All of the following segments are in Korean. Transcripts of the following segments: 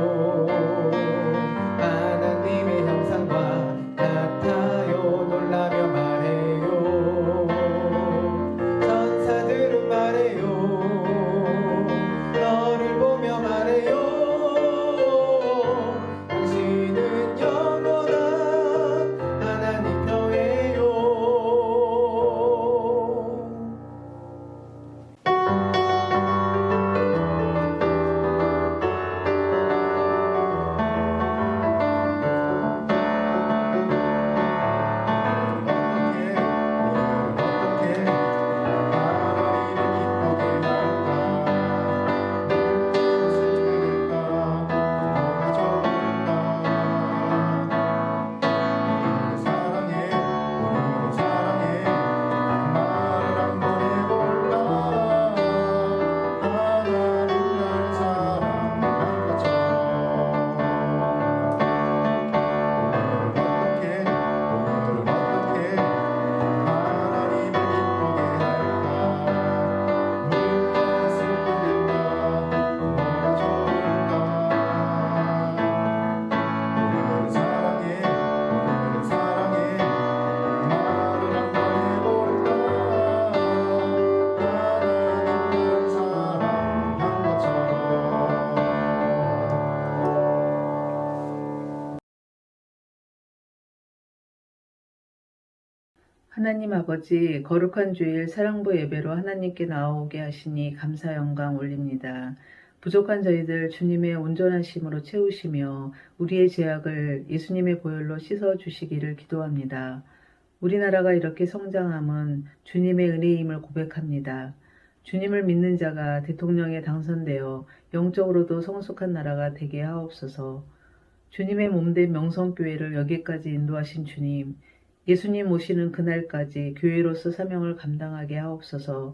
말 하나님 아버지, 거룩한 주일 사랑부 예배로 하나님께 나오게 하시니 감사 영광 올립니다. 부족한 저희들 주님의 온전하심으로 채우시며 우리의 죄악을 예수님의 보혈로 씻어 주시기를 기도합니다. 우리나라가 이렇게 성장함은 주님의 은혜임을 고백합니다. 주님을 믿는 자가 대통령에 당선되어 영적으로도 성숙한 나라가 되게 하옵소서. 주님의 몸된 명성교회를 여기까지 인도하신 주님, 예수님 오시는 그날까지 교회로서 사명을 감당하게 하옵소서.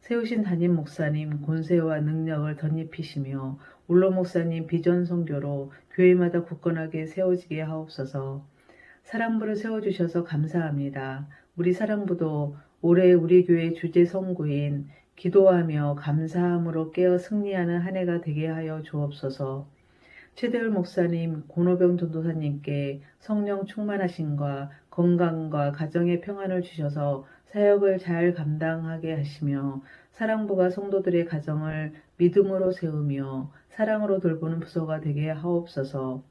세우신 담임 목사님 권세와 능력을 덧입히시며 울로 목사님 비전 선교로 교회마다 굳건하게 세워지게 하옵소서. 사랑부를 세워주셔서 감사합니다. 우리 사랑부도 올해 우리 교회 주제 선구인 기도하며 감사함으로 깨어 승리하는 한 해가 되게 하여 주옵소서. 최대열 목사님, 고노병 전도사님께 성령 충만하심과 건강과 가정의 평안을 주셔서 사역을 잘 감당하게 하시며 사랑부가 성도들의 가정을 믿음으로 세우며 사랑으로 돌보는 부서가 되게 하옵소서.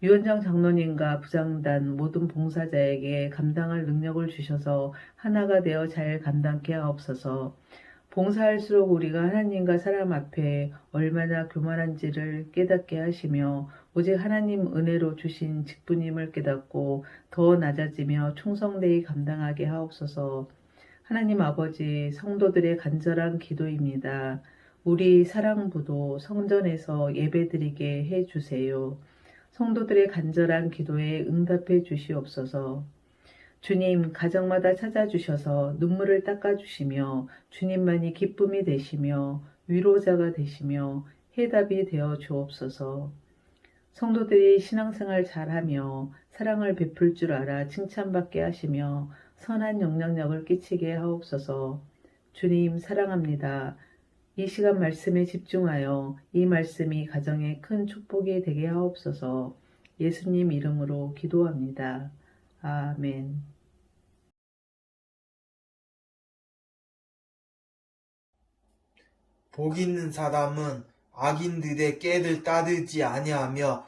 위원장 장로님과 부장단 모든 봉사자에게 감당할 능력을 주셔서 하나가 되어 잘 감당케 하옵소서. 봉사할수록 우리가 하나님과 사람 앞에 얼마나 교만한지를 깨닫게 하시며 오직 하나님 은혜로 주신 직분임을 깨닫고 더 낮아지며 충성되이 감당하게 하옵소서. 하나님 아버지 성도들의 간절한 기도입니다. 우리 사랑부도 성전에서 예배드리게 해 주세요. 성도들의 간절한 기도에 응답해 주시옵소서. 주님, 가정마다 찾아주셔서 눈물을 닦아주시며 주님만이 기쁨이 되시며 위로자가 되시며 해답이 되어 주옵소서. 성도들이 신앙생활 잘하며 사랑을 베풀 줄 알아 칭찬받게 하시며 선한 영향력을 끼치게 하옵소서. 주님, 사랑합니다. 이 시간 말씀에 집중하여 이 말씀이 가정에 큰 축복이 되게 하옵소서. 예수님 이름으로 기도합니다. 아멘. 복 있는 사람은 악인들의 깨를 따르지 아니하며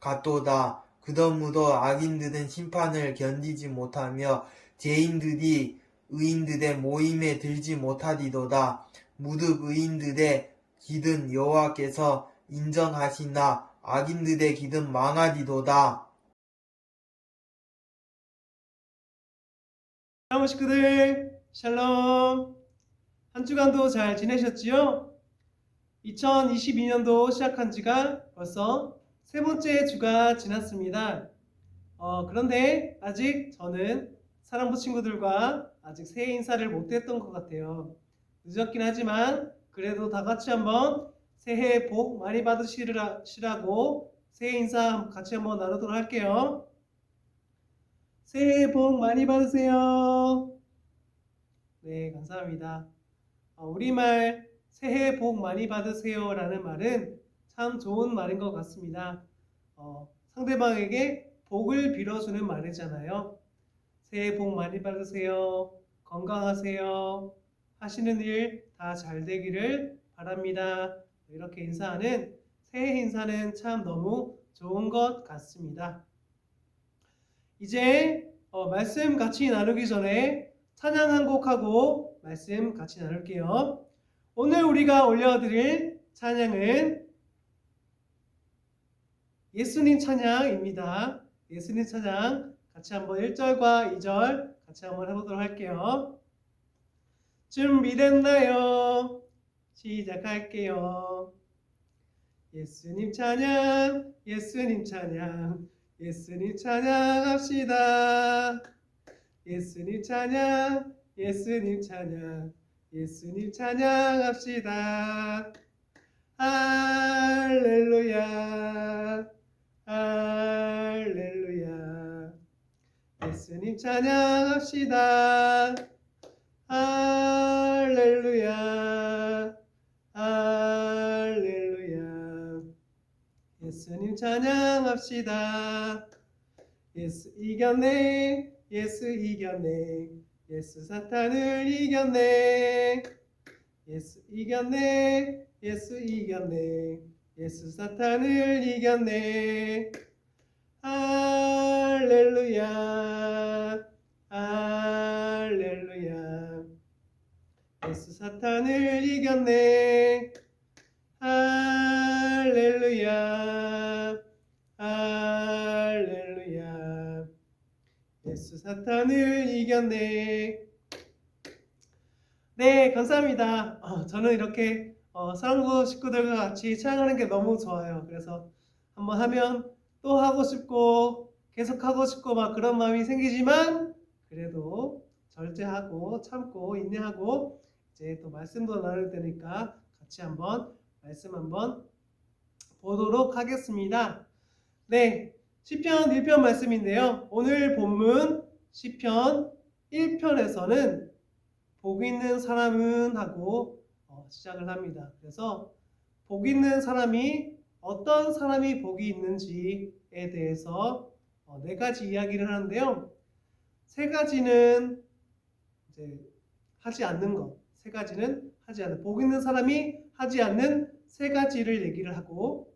같도다. 그러므로 악인들은 심판을 견디지 못하며 죄인들이 의인들의 모임에 들지 못하리로다. 무릇 의인들의 길은 여호와께서 인정하시나 악인들의 길은 망하리로다. 사랑하는 식구들, 샬롬. 한 주간도 잘 지내셨지요? 2022년도 시작한 지가 벌써 세 번째 주가 지났습니다. 어, 그런데 아직 저는 사랑부 친구들과 아직 새해 인사를 못했던 것 같아요. 늦었긴 하지만 그래도 다 같이 한번 새해 복 많이 받으시라고 새해 인사 같이 한번 나누도록 할게요. 새해 복 많이 받으세요. 네, 감사합니다. 어, 우리말 새해 복 많이 받으세요라는 말은 참 좋은 말인 것 같습니다. 어, 상대방에게 복을 빌어주는 말이잖아요. 새해 복 많이 받으세요. 건강하세요. 하시는 일 다 잘 되기를 바랍니다. 이렇게 인사하는 새해 인사는 참 너무 좋은 것 같습니다. 이제 어, 말씀 같이 나누기 전에 찬양 한 곡하고 말씀 같이 나눌게요. 오늘 우리가 올려드릴 찬양은 예수님 찬양입니다. 예수님 찬양 같이 한번 1절과 2절 같이 한번 해보도록 할게요. 준비됐나요? 시작할게요. 예수님 찬양, 예수님 찬양, 예수님 찬양합시다. 예수님 찬양, 예수님 찬양, 예수님 찬양합시다. 할렐루야, 할렐루야. 예수님 찬양합시다. 할렐루야, 할렐루야. 예수님 찬양합시다. 예수 이겼네, 예수 이겼네, 예수 사탄을 이겼네. 예수 이겼네, 예수 이겼네, 예수 사탄을 이겼네. 할렐루야, 할렐루야. 예수 사탄을 이겼네. 할렐루야, 할렐루야. 예수 사탄을 이겼네. 네, 감사합니다. 어, 저는 이렇게 어, 사랑부 식구들과 같이 찬양하는 게 너무 좋아요. 그래서 한번 하면 또 하고 싶고 계속 하고 싶고 막 그런 마음이 생기지만 그래도 절제하고 참고 인내하고 이제 또 말씀도 나눌 테니까 같이 한번 말씀 한번 보도록 하겠습니다. 네, 시편 1편 말씀인데요. 오늘 본문 시편 1편에서는 복 있는 사람은 하고 어, 시작을 합니다. 그래서 복 있는 사람이 어떤 사람이 복이 있는지에 대해서 어, 네 가지 이야기를 하는데요. 세 가지는 이제 하지 않는 것, 세 가지는 하지 않는 복 있는 사람이 하지 않는 세 가지를 얘기를 하고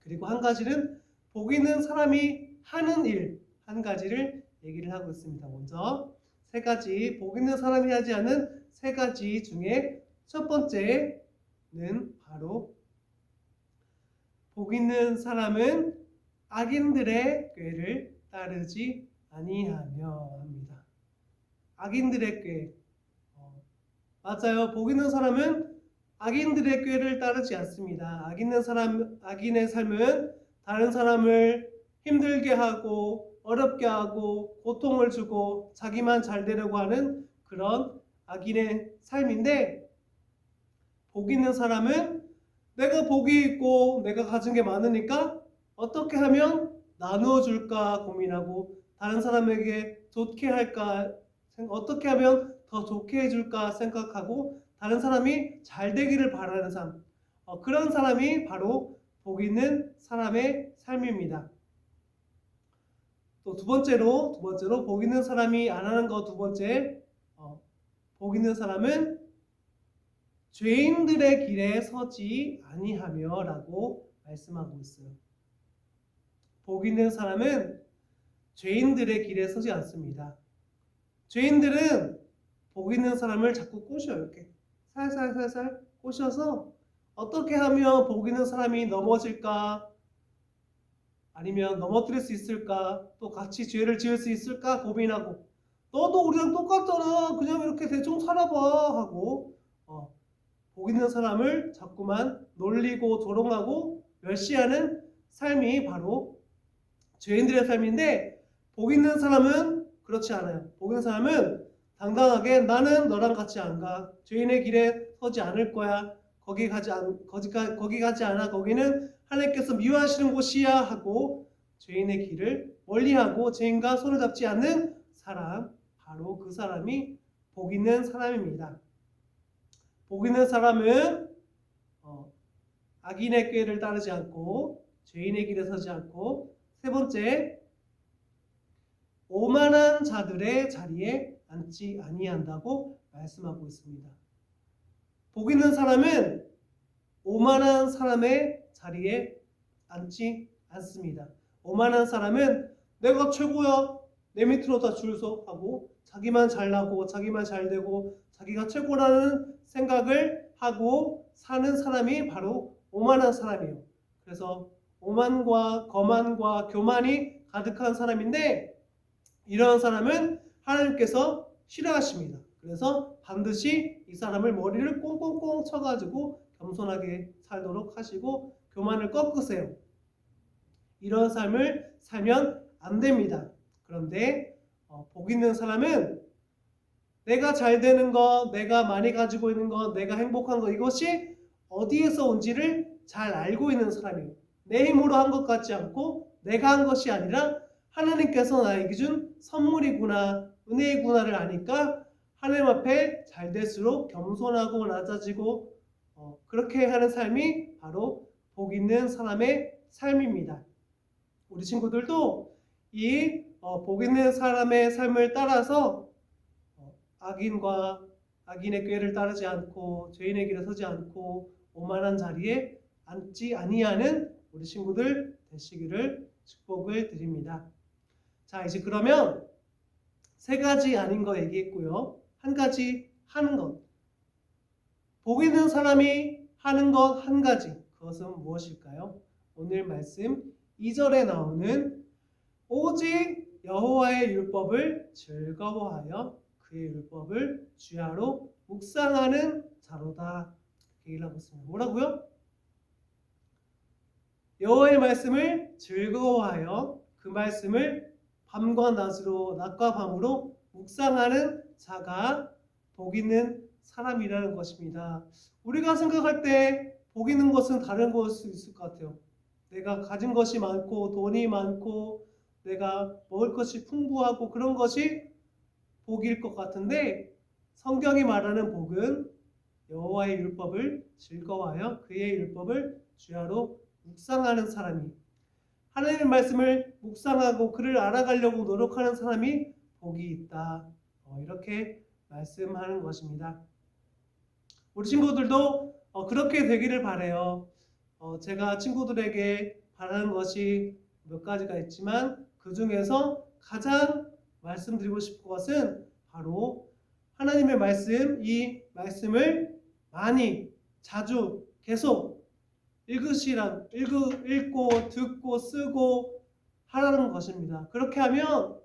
그리고 한 가지는 복 있는 사람이 하는 일 한 가지를 얘기를 하고 있습니다. 먼저 세 가지 복 있는 사람이 하지 않은 세 가지 중에 첫 번째는 바로 복 있는 사람은 악인들의 꾀를 따르지 아니하며 합니다. 악인들의 꾀. 어, 맞아요. 복 있는 사람은 악인들의 꾀를 따르지 않습니다. 악 있는 사람, 악인의 삶은 다른 사람을 힘들게 하고 어렵게 하고 고통을 주고 자기만 잘 되려고 하는 그런 악인의 삶인데 복 있는 사람은 내가 복이 있고 내가 가진 게 많으니까 어떻게 하면 나누어 줄까 고민하고 다른 사람에게 좋게 할까 어떻게 하면 더 좋게 해줄까 생각하고 다른 사람이 잘 되기를 바라는 삶 어, 그런 사람이 바로 복 있는 사람의 삶입니다. 또 두 번째로 두 번째로 복 있는 사람이 안 하는 거 두 번째 어, 복 있는 사람은 죄인들의 길에 서지 아니하며라고 말씀하고 있어요. 복 있는 사람은 죄인들의 길에 서지 않습니다. 죄인들은 복 있는 사람을 자꾸 꼬셔요. 이렇게 살살살살 꼬셔서 어떻게 하면 복 있는 사람이 넘어질까? 아니면 넘어뜨릴 수 있을까? 또 같이 죄를 지을 수 있을까? 고민하고 너도 우리랑 똑같잖아. 그냥 이렇게 대충 살아봐 하고 어, 복 있는 사람을 자꾸만 놀리고 조롱하고 멸시하는 삶이 바로 죄인들의 삶인데 복 있는 사람은 그렇지 않아요. 복 있는 사람은 당당하게 나는 너랑 같이 안 가. 죄인의 길에 서지 않을 거야. 거기 가지 않, 거기, 가, 거기 가지 않아. 거기는 하나님께서 미워하시는 곳이야 하고 죄인의 길을 멀리하고 죄인과 손을 잡지 않는 사람 바로 그 사람이 복 있는 사람입니다. 복 있는 사람은 어, 악인의 꾀를 따르지 않고 죄인의 길에 서지 않고 세 번째 오만한 자들의 자리에 앉지 아니한다고 말씀하고 있습니다. 복 있는 사람은 오만한 사람의 자리에 앉지 않습니다. 오만한 사람은 내가 최고야 내 밑으로 다 줄서 하고 자기만 잘나고 자기만 잘되고 자기가 최고라는 생각을 하고 사는 사람이 바로 오만한 사람이에요. 그래서 오만과 거만과 교만이 가득한 사람인데 이런 사람은 하나님께서 싫어하십니다. 그래서 반드시 이 사람을 머리를 꽁꽁꽁 쳐가지고 겸손하게 살도록 하시고 교만을 꺾으세요. 이런 삶을 살면 안 됩니다. 그런데 어, 복 있는 사람은 내가 잘 되는 것, 내가 많이 가지고 있는 것, 내가 행복한 것 이것이 어디에서 온지를 잘 알고 있는 사람이에요. 내 힘으로 한 것 같지 않고 내가 한 것이 아니라 하나님께서 나에게 준 선물이구나, 은혜이구나를 아니까 하나님 앞에 잘 될수록 겸손하고 낮아지고 어, 그렇게 하는 삶이 바로 복 있는 사람의 삶입니다. 우리 친구들도 이 어, 복 있는 사람의 삶을 따라서 어, 악인과 악인의 꾀를 따르지 않고 죄인의 길에 서지 않고 오만한 자리에 앉지 아니하는 우리 친구들 되시기를 축복을 드립니다. 자 이제 그러면 세 가지 아닌 거 얘기했고요. 한 가지 하는 것. 복 있는 사람이 하는 것 한 가지. 그것은 무엇일까요? 오늘 말씀 2절에 나오는 오직 여호와의 율법을 즐거워하여 그의 율법을 주야로 묵상하는 자로다. 이렇게 얘기를 하고 있습니다. 뭐라고요? 여호와의 말씀을 즐거워하여 그 말씀을 밤과 낮으로 낮과 밤으로 묵상하는 자가 복 있는 사람이라는 것입니다. 우리가 생각할 때 복 있는 것은 다른 것일 수 있을 것 같아요. 내가 가진 것이 많고 돈이 많고 내가 먹을 것이 풍부하고 그런 것이 복일 것 같은데 성경이 말하는 복은 여호와의 율법을 즐거워하여 그의 율법을 주야로 묵상하는 사람이 하나님의 말씀을 묵상하고 그를 알아가려고 노력하는 사람이 복이 있다. 어, 이렇게 말씀하는 것입니다. 우리 친구들도 어, 그렇게 되기를 바래요. 어, 제가 친구들에게 바라는 것이 몇 가지가 있지만 그 중에서 가장 말씀드리고 싶은 것은 바로 하나님의 말씀, 이 말씀을 많이, 자주, 계속 읽으시라, 읽, 읽고, 듣고, 쓰고 하라는 것입니다. 그렇게 하면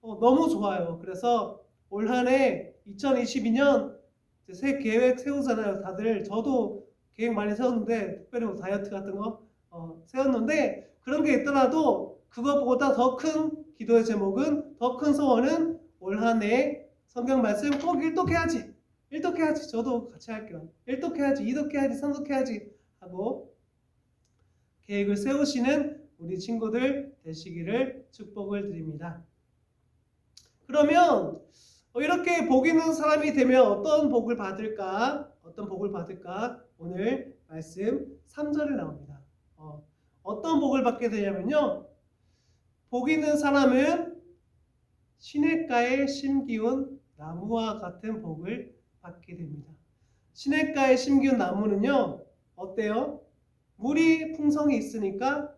어, 너무 좋아요. 그래서 올 한 해 2022년 이제 새 계획 세우잖아요. 다들 저도 계획 많이 세웠는데 특별히 뭐 다이어트 같은 거 어, 세웠는데 그런 게 있더라도 그것보다 더 큰 기도의 제목은 더 큰 소원은 올 한 해 성경 말씀 꼭 일독해야지. 일독해야지. 저도 같이 할게요. 일독해야지. 이독해야지. 삼독해야지. 하고 계획을 세우시는 우리 친구들 되시기를 축복을 드립니다. 그러면 어, 이렇게 복 있는 사람이 되면 어떤 복을 받을까? 어떤 복을 받을까? 오늘 말씀 3절에 나옵니다. 어, 어떤 복을 받게 되냐면요. 복 있는 사람은 시냇가에 심기운 나무와 같은 복을 받게 됩니다. 시냇가에 심기운 나무는요. 어때요? 물이 풍성이 있으니까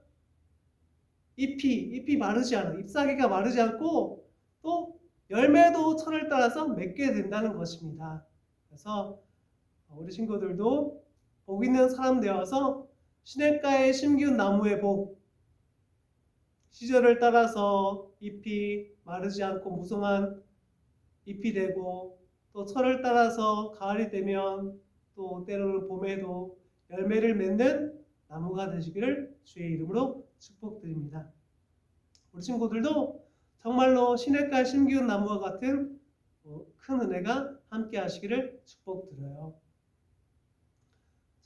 잎이 잎이 마르지 않아. 잎사귀가 마르지 않고 또 열매도 철을 따라서 맺게 된다는 것입니다. 그래서 우리 친구들도 복 있는 사람 되어서 시냇가에 심기운 나무의 복 시절을 따라서 잎이 마르지 않고 무성한 잎이 되고 또 철을 따라서 가을이 되면 또 때로는 봄에도 열매를 맺는 나무가 되시기를 주의 이름으로 축복드립니다. 우리 친구들도 정말로 시냇가에 심기운 나무와 같은 어, 큰 은혜가 함께 하시기를 축복드려요.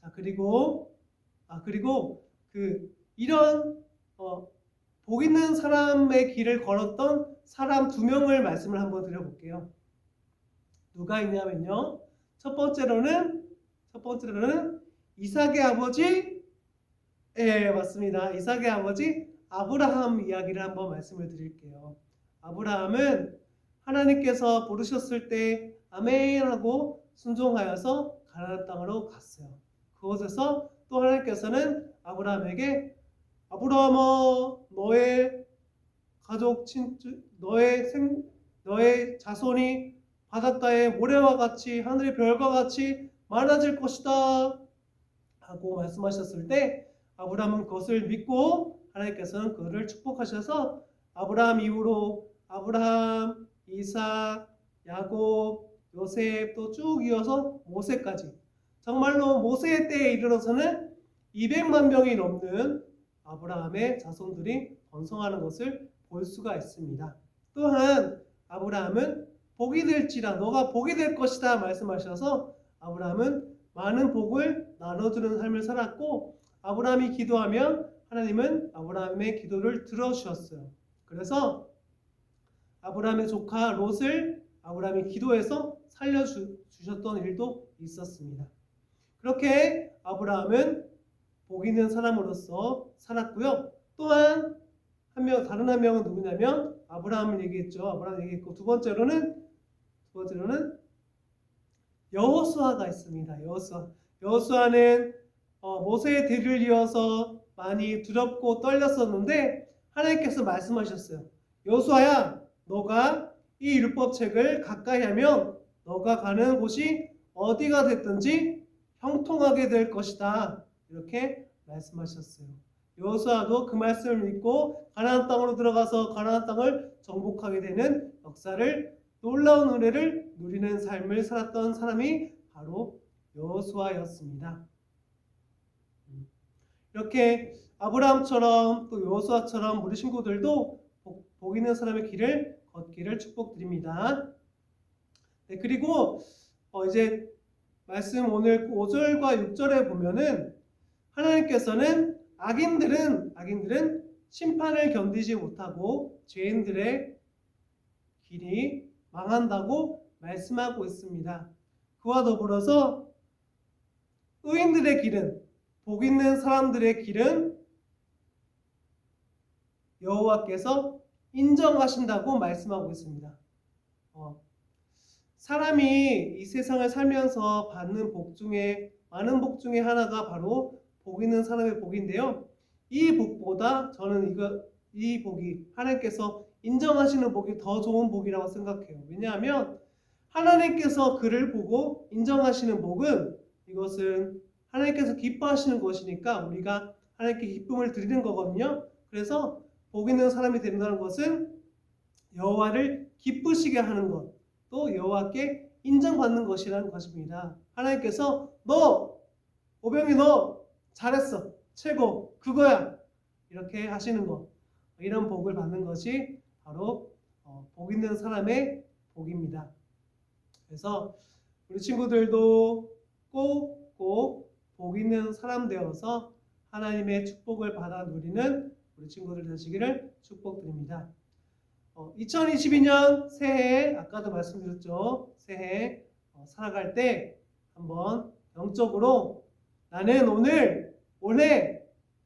자 그리고 아 그리고 그 이런 어, 복 있는 사람의 길을 걸었던 사람 두 명을 말씀을 한번 드려볼게요. 누가 있냐면요. 첫 번째로는 첫 번째로는 이삭의 아버지 예 맞습니다. 이삭의 아버지 아브라함 이야기를 한번 말씀을 드릴게요. 아브라함은 하나님께서 부르셨을 때 아멘 하고 순종하여서 가나안 땅으로 갔어요. 그곳에서 또 하나님께서는 아브라함에게 아브라함아 너의 가족 친척 너의 생 너의 자손이 바닷가의 모래와 같이 하늘의 별과 같이 많아질 것이다. 하고 말씀하셨을 때 아브라함은 그것을 믿고 하나님께서는 그를 축복하셔서 아브라함 이후로 아브라함, 이삭, 야곱, 요셉 또 쭉 이어서 모세까지. 정말로 모세의 때에 이르러서는 200만 명이 넘는 아브라함의 자손들이 번성하는 것을 볼 수가 있습니다. 또한 아브라함은 복이 될지라 너가 복이 될 것이다 말씀하셔서 아브라함은 많은 복을 나눠주는 삶을 살았고 아브라함이 기도하면 하나님은 아브라함의 기도를 들어주셨어요. 그래서 아브라함의 조카 롯을 아브라함이 기도해서 살려주셨던 일도 있었습니다. 그렇게 아브라함은 복 있는 사람으로서 살았고요. 또한 한 명, 다른 한 명은 누구냐면 아브라함을 얘기했죠. 아브라함 얘기했고 두 번째로는 두 번째로는 여호수아가 있습니다. 여호수아. 여호수아는 어, 모세의 뒤를 이어서 많이 두렵고 떨렸었는데 하나님께서 말씀하셨어요. 여호수아야, 너가 이 율법책을 가까이 하면 너가 가는 곳이 어디가 됐든지 형통하게 될 것이다. 이렇게 말씀하셨어요. 여호수아도 그 말씀을 믿고 가나안 땅으로 들어가서 가나안 땅을 정복하게 되는 역사를 놀라운 은혜를 누리는 삶을 살았던 사람이 바로 여호수아였습니다. 음. 이렇게 아브라함처럼 또 여호수아처럼 우리 친구들도 복, 복 있는 사람의 길을 걷기를 축복드립니다. 네, 그리고 어, 이제 말씀 오늘 5절과 6절에 보면은 하나님께서는 악인들은 악인들은 심판을 견디지 못하고 죄인들의 길이 망한다고 말씀하고 있습니다. 그와 더불어서 의인들의 길은 복 있는 사람들의 길은 여호와께서 인정하신다고 말씀하고 있습니다. 어, 사람이 이 세상을 살면서 받는 복 중에 많은 복 중에 하나가 바로 복 있는 사람의 복인데요. 이 복보다 저는 이거 이 복이 하나님께서 인정하시는 복이 더 좋은 복이라고 생각해요. 왜냐하면 하나님께서 그를 보고 인정하시는 복은 이것은 하나님께서 기뻐하시는 것이니까 우리가 하나님께 기쁨을 드리는 거거든요. 그래서 복 있는 사람이 된다는 것은 여호와를 기쁘시게 하는 것, 또 여호와께 인정받는 것이라는 것입니다. 하나님께서 너 오병이 너 잘했어 최고 그거야 이렇게 하시는 것 이런 복을 받는 것이 바로 어, 복 있는 사람의 복입니다. 그래서 우리 친구들도 꼭꼭 복 있는 사람 되어서 하나님의 축복을 받아 누리는 우리 친구들 되시기를 축복드립니다. 어, 2022년 새해 아까도 말씀드렸죠. 새해 어, 살아갈 때 한번 영적으로 나는 오늘 올해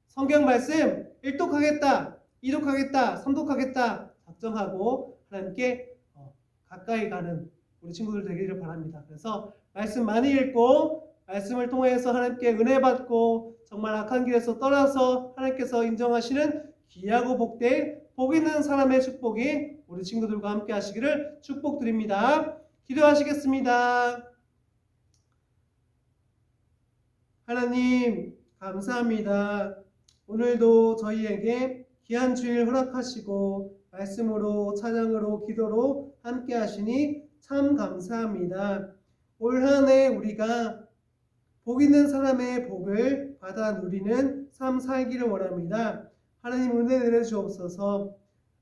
성경 말씀 1독하겠다, 2독하겠다, 3독하겠다 작정하고 하나님께 어, 가까이 가는 우리 친구들 되기를 바랍니다. 그래서 말씀 많이 읽고 말씀을 통해서 하나님께 은혜 받고 정말 악한 길에서 떠나서 하나님께서 인정하시는 귀하고 복된 복 있는 사람의 축복이 우리 친구들과 함께 하시기를 축복드립니다. 기도하시겠습니다. 하나님, 감사합니다. 오늘도 저희에게 귀한 주일 허락하시고 말씀으로 찬양으로 기도로 함께 하시니 참 감사합니다. 올 한 해 우리가 복 있는 사람의 복을 받아 누리는 삶 살기를 원합니다. 하나님 은혜 내려 주옵소서.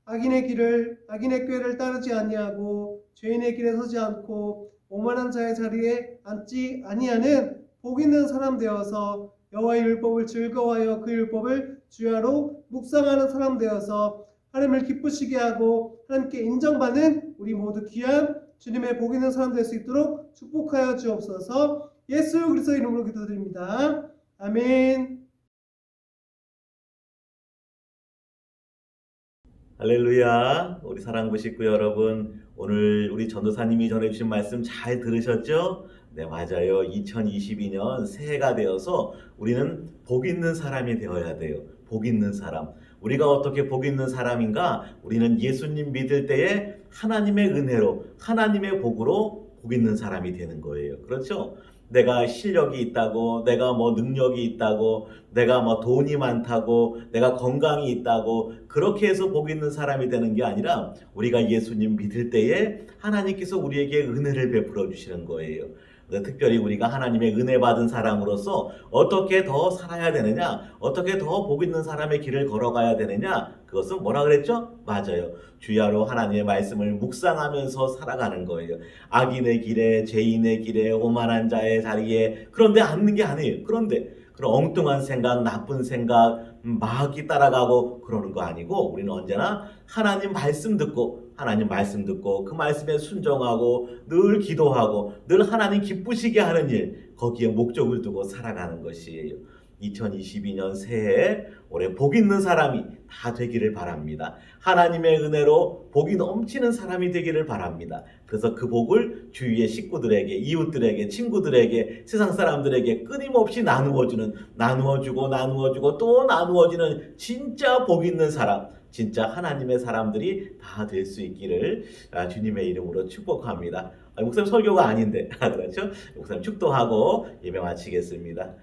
악인의 길을 악인의 꾀를 따르지 아니하고 죄인의 길에 서지 않고 오만한 자의 자리에 앉지 아니하는 복 있는 사람 되어서 여호와의 율법을 즐거워하여 그 율법을 주야로 묵상하는 사람 되어서 하나님을 기쁘시게 하고 하나님께 인정받는 우리 모두 귀한 주님의 복 있는 사람 될 수 있도록 축복하여 주옵소서. 예수 그리스도 이름으로 기도드립니다. 아멘. 할렐루야. 우리 식구 여러분, 오늘 우리 전도사님이 전해주신 말씀 잘 들으셨죠? 네, 맞아요. 2022년 새해가 되어서 우리는 복 있는 사람이 되어야 돼요. 복 있는 사람. 우리가 어떻게 복 있는 사람인가? 우리는 예수님 믿을 때에 하나님의 은혜로, 하나님의 복으로 복 있는 사람이 되는 거예요. 그렇죠? 내가 실력이 있다고, 내가 뭐 능력이 있다고, 내가 뭐 돈이 많다고, 내가 건강이 있다고, 그렇게 해서 복 있는 사람이 되는 게 아니라 우리가 예수님 믿을 때에 하나님께서 우리에게 은혜를 베풀어 주시는 거예요. 특별히 우리가 하나님의 은혜 받은 사람으로서 어떻게 더 살아야 되느냐, 어떻게 더 복 있는 사람의 길을 걸어가야 되느냐, 그것은 뭐라 그랬죠? 맞아요. 주야로 하나님의 말씀을 묵상하면서 살아가는 거예요. 악인의 길에, 죄인의 길에, 오만한 자의 자리에, 그런데 앉는 게 아니에요. 그런데 그런 엉뚱한 생각, 나쁜 생각, 음, 마귀 따라가고 그러는 거 아니고 우리는 언제나 하나님 말씀 듣고 하나님 말씀 듣고 그 말씀에 순종하고 늘 기도하고 늘 하나님 기쁘시게 하는 일 거기에 목적을 두고 살아가는 것이에요. 2022년 새해 올해 복 있는 사람이 다 되기를 바랍니다. 하나님의 은혜로 복이 넘치는 사람이 되기를 바랍니다. 그래서 그 복을 주위의 식구들에게, 이웃들에게, 친구들에게, 세상 사람들에게 끊임없이 나누어주는, 나누어주고, 나누어주고, 또 나누어지는 진짜 복 있는 사람, 진짜 하나님의 사람들이 다 될 수 있기를 아, 주님의 이름으로 축복합니다. 아, 목사님 설교가 아닌데, 그렇죠? 목사님 축도하고 예배 마치겠습니다.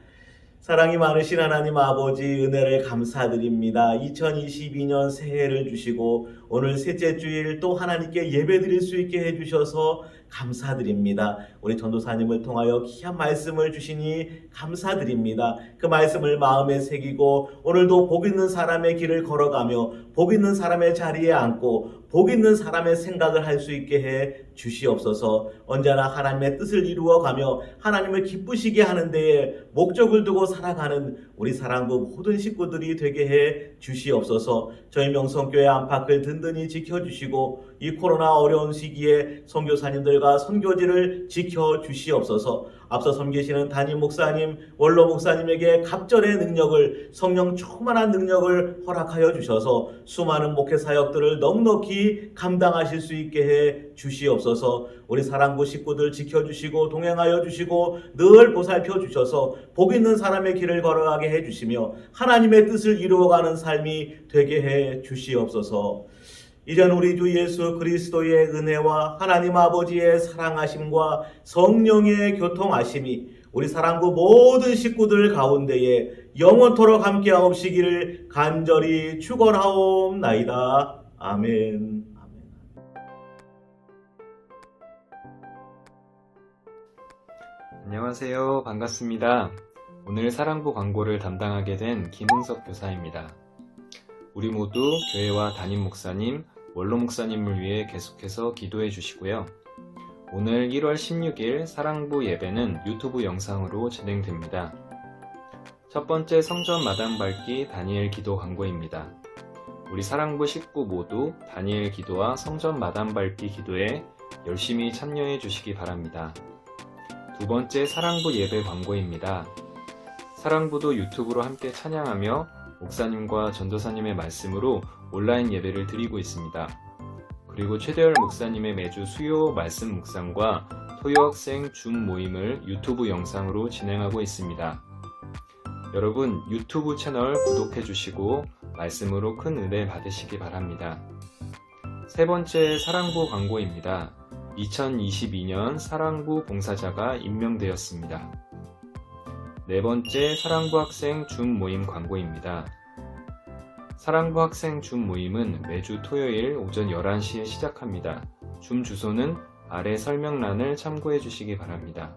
사랑이 많으신 하나님 아버지 은혜를 감사드립니다. 2022년 새해를 주시고 오늘 셋째 주일 또 하나님께 예배드릴 수 있게 해주셔서 감사드립니다. 우리 전도사님을 통하여 귀한 말씀을 주시니 감사드립니다. 그 말씀을 마음에 새기고 오늘도 복 있는 사람의 길을 걸어가며 복 있는 사람의 자리에 앉고 복 있는 사람의 생각을 할 수 있게 해 주시옵소서. 언제나 하나님의 뜻을 이루어가며 하나님을 기쁘시게 하는 데에 목적을 두고 살아가는 우리 사랑부 모든 식구들이 되게 해 주시옵소서. 저희 명성교회 안팎을 든든히 지켜주시고 이 코로나 어려운 시기에 선교사님들과 선교지를 지켜 주시옵소서. 앞서 섬기시는 담임 목사님, 원로 목사님에게 갑절의 능력을 성령 충만한 능력을 허락하여 주셔서 수많은 목회 사역들을 넉넉히 감당하실 수 있게 해 주시옵소서. 우리 사랑부 식구들 지켜 주시고 동행하여 주시고 늘 보살펴 주셔서 복 있는 사람의 길을 걸어가게 해 주시며 하나님의 뜻을 이루어가는 삶이 되게 해 주시옵소서. 이젠 우리 주 예수 그리스도의 은혜와 하나님 아버지의 사랑하심과 성령의 교통하심이 우리 사랑부 모든 식구들 가운데에 영원토록 함께하옵시기를 간절히 축원하옵나이다. 아멘. 안녕하세요. 반갑습니다. 오늘 사랑부 광고를 담당하게 된 김흥석 교사입니다. 우리 모두 교회와 담임 목사님, 원로 목사님을 위해 계속해서 기도해 주시고요. 오늘 1월 16일 사랑부 예배는 유튜브 영상으로 진행됩니다. 첫 번째 성전 마당 밟기 다니엘 기도 광고입니다. 우리 사랑부 식구 모두 다니엘 기도와 성전 마당 밟기 기도에 열심히 참여해 주시기 바랍니다. 두 번째 사랑부 예배 광고입니다. 사랑부도 유튜브로 함께 찬양하며 목사님과 전도사님의 말씀으로 온라인 예배를 드리고 있습니다. 그리고 최대열 목사님의 매주 수요 말씀 묵상과 토요 학생 줌 모임을 유튜브 영상으로 진행하고 있습니다. 여러분 유튜브 채널 구독해 주시고 말씀으로 큰 은혜 받으시기 바랍니다. 세 번째 사랑부 광고입니다. 2022년 사랑부 봉사자가 임명되었습니다. 네 번째 사랑부 학생 줌 모임 광고입니다. 사랑부 학생 줌 모임은 매주 토요일 오전 11시에 시작합니다. 줌 주소는 아래 설명란을 참고해 주시기 바랍니다.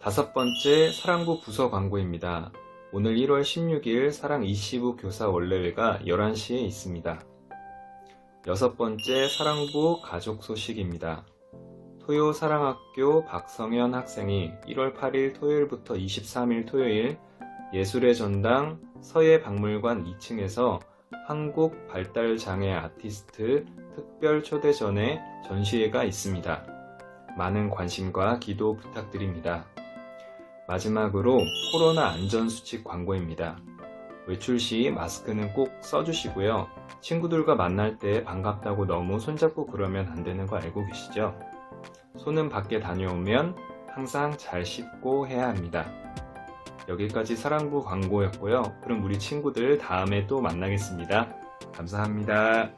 다섯 번째 사랑부 부서 광고입니다. 오늘 1월 16일 사랑 이시부 교사 원래회가 11시에 있습니다. 여섯 번째 사랑부 가족 소식입니다. 토요 사랑학교 박성현 학생이 1월 8일 토요일부터 23일 토요일 예술의 전당 서예 박물관 2층에서 한국 발달장애 아티스트 특별 초대전에 전시회가 있습니다. 많은 관심과 기도 부탁드립니다. 마지막으로 코로나 안전수칙 광고입니다. 외출 시 마스크는 꼭 써주시고요. 친구들과 만날 때 반갑다고 너무 손잡고 그러면 안 되는 거 알고 계시죠? 손은 밖에 다녀오면 항상 잘 씻고 해야 합니다. 여기까지 사랑부 광고였고요. 그럼 우리 친구들 다음에 또 만나겠습니다. 감사합니다.